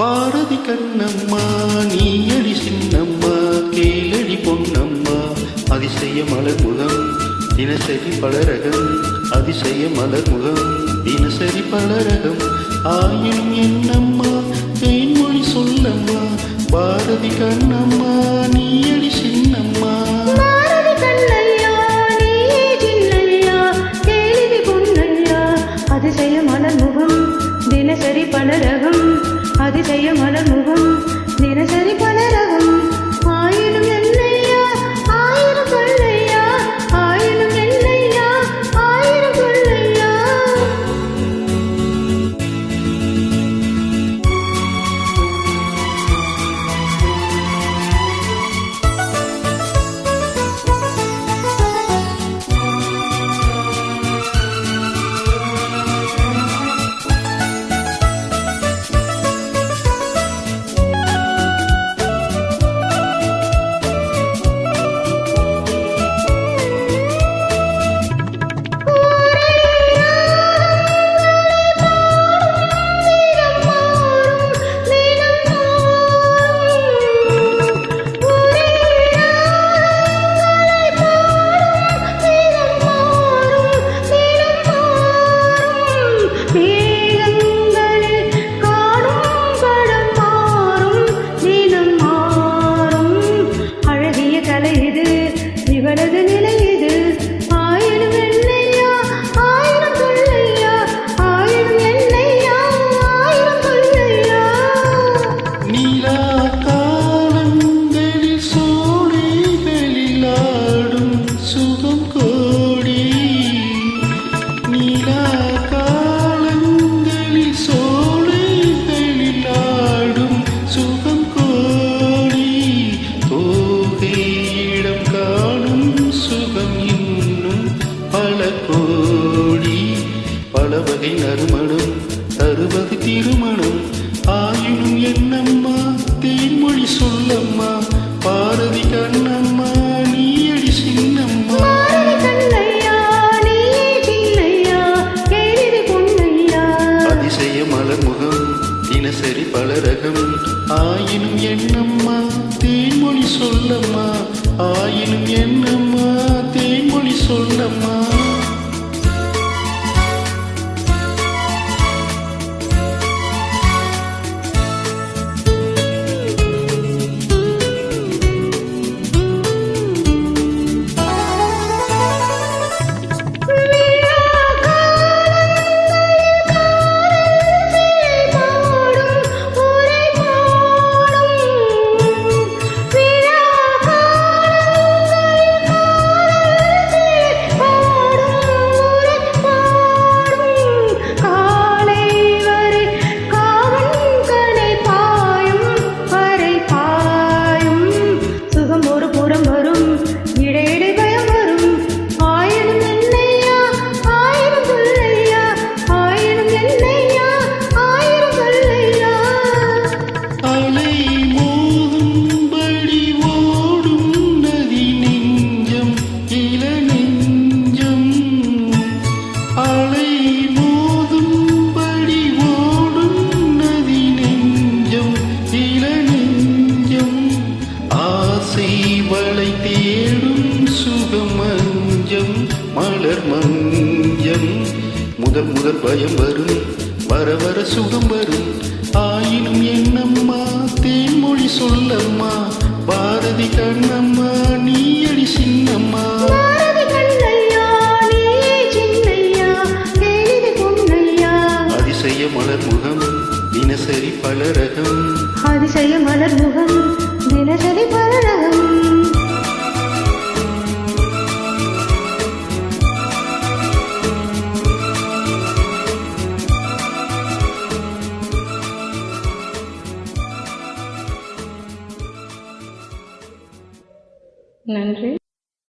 பாரதி கண்ணம்மா நீயடி சின்னம்மா கேளடி பொன்னம்மா அதிசய மலர் முகம் தினசரி பலரகம் அதிசய மலர் முகம் தினசரி பலரகம். ஆயினும் என்னம்மா தேன்மொழி சொல்லம்மா பாரதி கண்ணம்மா நீயடி சின்னம்மா. அதிசய மலர் முகம் தினசரி பலரகம். அதிசய மலர் முகம் வகை நறுமணம் தருவது திருமணம். மஞ்சம் முதல் முதல் பயம் வரும் வர வர சுகம் வரும். ஆயினும் என்னம்மா தேன்மொழி சொல்லம்மா பாரதி கண்ணம்மா சின்னம்மா. சின்னையா கேள்வி பொன்னையா அதிசய மலர் முகம் தினசரி பலரகம் அதிசய மலர் முகம் தினசரி பலரகம் நன்றி